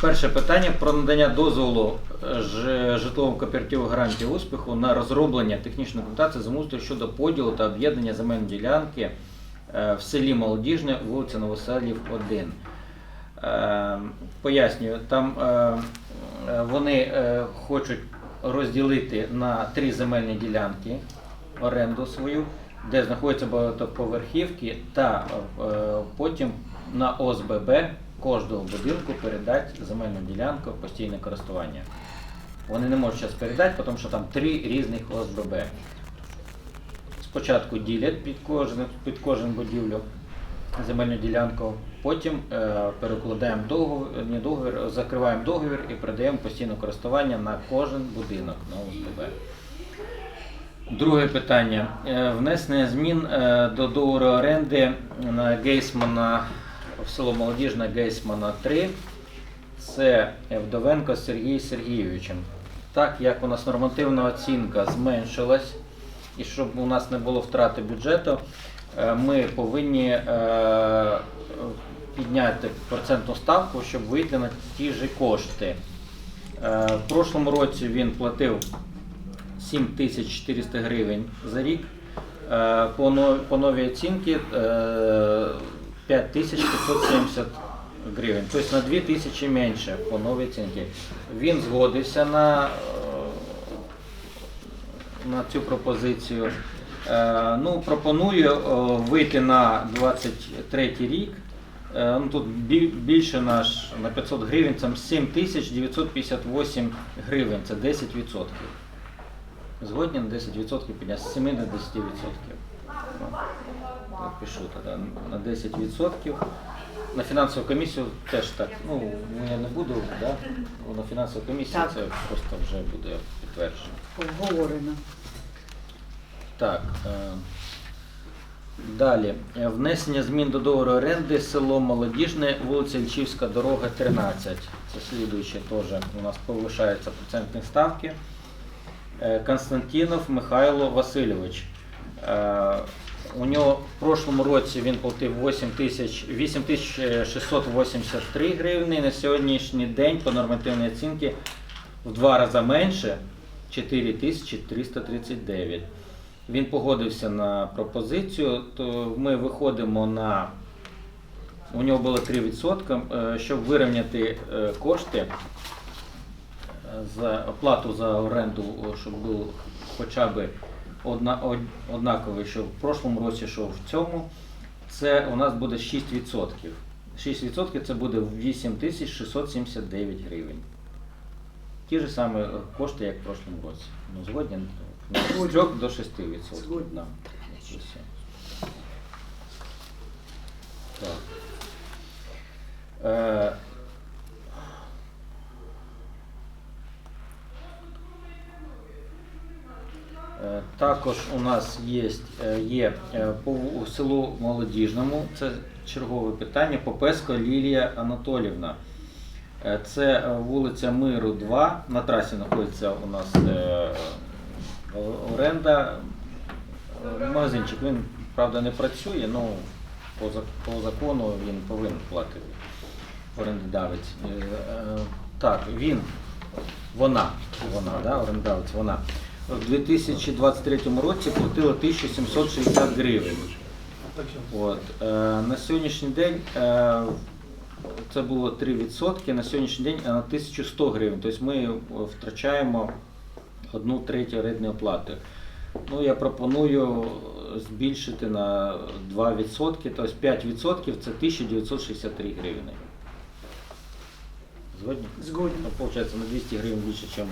Перше питання про надання дозволу е, житловому кооперативу гарантії успіху на розроблення технічної документації землеустрою щодо поділу та об'єднання земельної ділянки е, в селі Молодіжне, вулиця Новоселів, 1. Е, Пояснюю, там вони хочуть розділити на три земельні ділянки оренду свою, де знаходяться багатоповерхівки, та потім на ОСББ кожного будинку передати земельну ділянку в постійне користування. Вони не можуть зараз передати, тому що там три різних ОСББ. Спочатку ділять під кожен, під кожен будівлю земельну ділянку, потім е, перекладаємо договір, не договір, закриваємо договір і передаємо постійне користування на кожен будинок на ОСББ. Друге питання. Е, Внесення змін е, до договору оренди на Гейсмана в село Молодіжне Гейсмана 3. Це Вдовенко Сергій Сергійовичем. Так як у нас нормативна оцінка зменшилась, і щоб у нас не було втрати бюджету, е, ми повинні е, підняти процентну ставку, щоб вийти на ті ж кошти. Е, В прошлому році він платив 7400 гривень за рік. По новій оцінці 5570 гривень, тобто на 2000 менше по новій оцінці. Він згодився на, е, на цю пропозицію. Е, Ну, пропоную е, вийти на 23 рік. Ну, тут більше наш на 500 гривень, це 7958 гривень, це 10%. Згодні на 10% підняти з 7 до 10%. Пишу тоді на 10%. На фінансову комісію теж так. Ну, я не буду, да? На фінансову комісію Так. це просто вже буде підтверджено. Обговорено. Так. Е, далі. Е, Внесення змін до договору оренди село Молодіжне, вулиця Ільчівська дорога 13. Це слідуюче теж у нас повишаються процентні ставки. Е, Константинов Михайло Васильович. Е, У нього в прошлому році він платив 8 тисяч 8683 гривні. На сьогоднішній день по нормативній оцінці в два рази менше 4339. Він погодився на пропозицію, то ми виходимо на. У нього було 3%, е, щоб вирівняти е, кошти е, за оплату за оренду, щоб був хоча б одна, од- однаковий, що в прошлому році, що в цьому. Це у нас буде 6%. 6% це буде 8679 гривень. Ті ж самі е, кошти, як в прошлому році. Ну, згодні ну, з 3 до 6 відсотків. Згодні. Да. Так. Е, Також у нас є, е, є е, по селу Молодіжному, це чергове питання, Попеско Лілія Анатолівна. Е, Це е, вулиця Миру 2. На трасі знаходиться у нас е, оренда. Е, Магазинчик, він, правда, не працює, але по, закону він повинен платити орендодавець. Е, е, Так, він, вона, вона, да, орендодавець, вона. В 2023 році платила 1760 гривень. От. Е, на сьогоднішній день е, це було 3%, на сьогоднішній день вона 1100 гривень. Тобто ми е, втрачаємо одну третю орендної оплати. Ну, я пропоную збільшити на 2%, тобто 5% це 1963 гривні. Згодні? Згодні. Ну, Получается на 200 гривень більше, ніж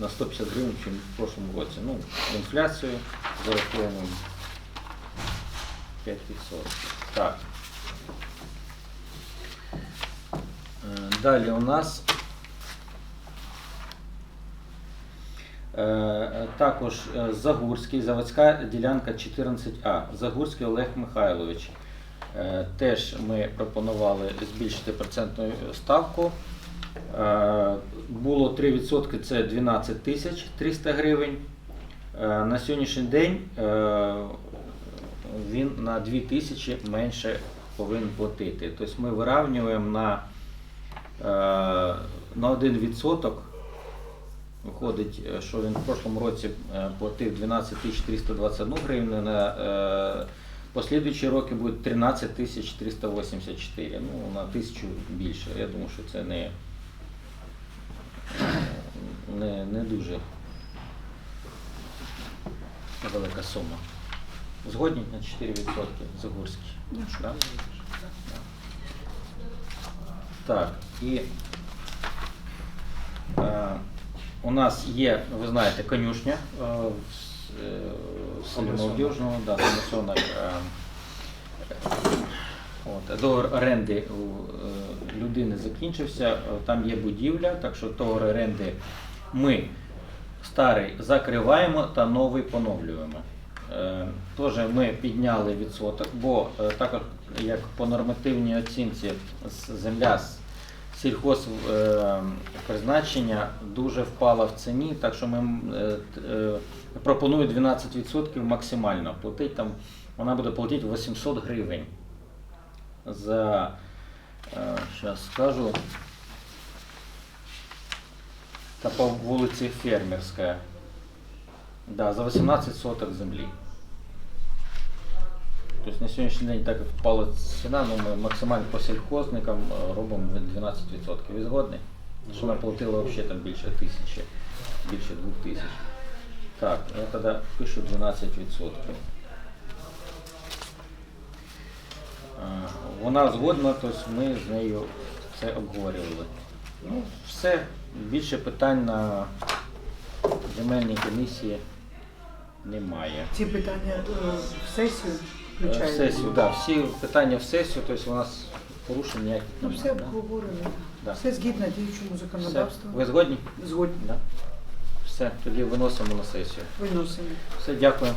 на 150 гривень, ніж в прошлому році. Ну, інфляцію зараховуємо 5%. Так. Е, Далі у нас е, також е, Загурський, заводська ділянка 14А. Загурський Олег Михайлович. Теж ми пропонували збільшити процентну ставку. Е, Було 3%, це 12 тисяч 300 гривень. Е, На сьогоднішній день е, він на 2 тисячі менше повинен платити. Тобто ми вирівнюємо на на 1% виходить, що він в прошлому році платив 12 тисяч 321 гривну, на послідуючі роки буде 13 тисяч 384, ну на тисячу більше. Я думаю, що це не, не, не дуже велика сума. Згодні на 4% Загорський. Да? Так, і е, у нас є, ви знаєте, конюшня е, в, е, в селі Молодіжного, да, Самосонок. Е, от, договір оренди у е, людини закінчився, там є будівля, так що договір оренди ми старий закриваємо та новий поновлюємо. Е, Теж ми підняли відсоток, бо е, також як по нормативній оцінці земля з сільхоз е, призначення дуже впала в ціні, так що ми е, т- е, пропоную 12% максимально платити. Там вона буде платити 800 гривень за зараз скажу. Та по вулиці Фермерська. Да, за 18 соток землі. Тобто на сьогоднішній день так як впала ціна, ну ми максимально по сільхозникам е, робимо 12%. Ви згодні? Що вона платила взагалі там більше тисячі, більше двох тисяч. Так, я тоді пишу 12%. Е, Вона згодна, тобто ми з нею це обговорювали. Ну, все, більше питань на земельній комісії немає. Ці питання е, в сесію Е, В включають? сесію, да, всі питання в сесію, тобто у нас порушень ніяких Ну, немає. все да? обговорено. Да. Все згідно діючому Все. законодавству. Ви згодні? Згодні. Да. Все, тоді виносимо на сесію. Виносимо. Все, дякую.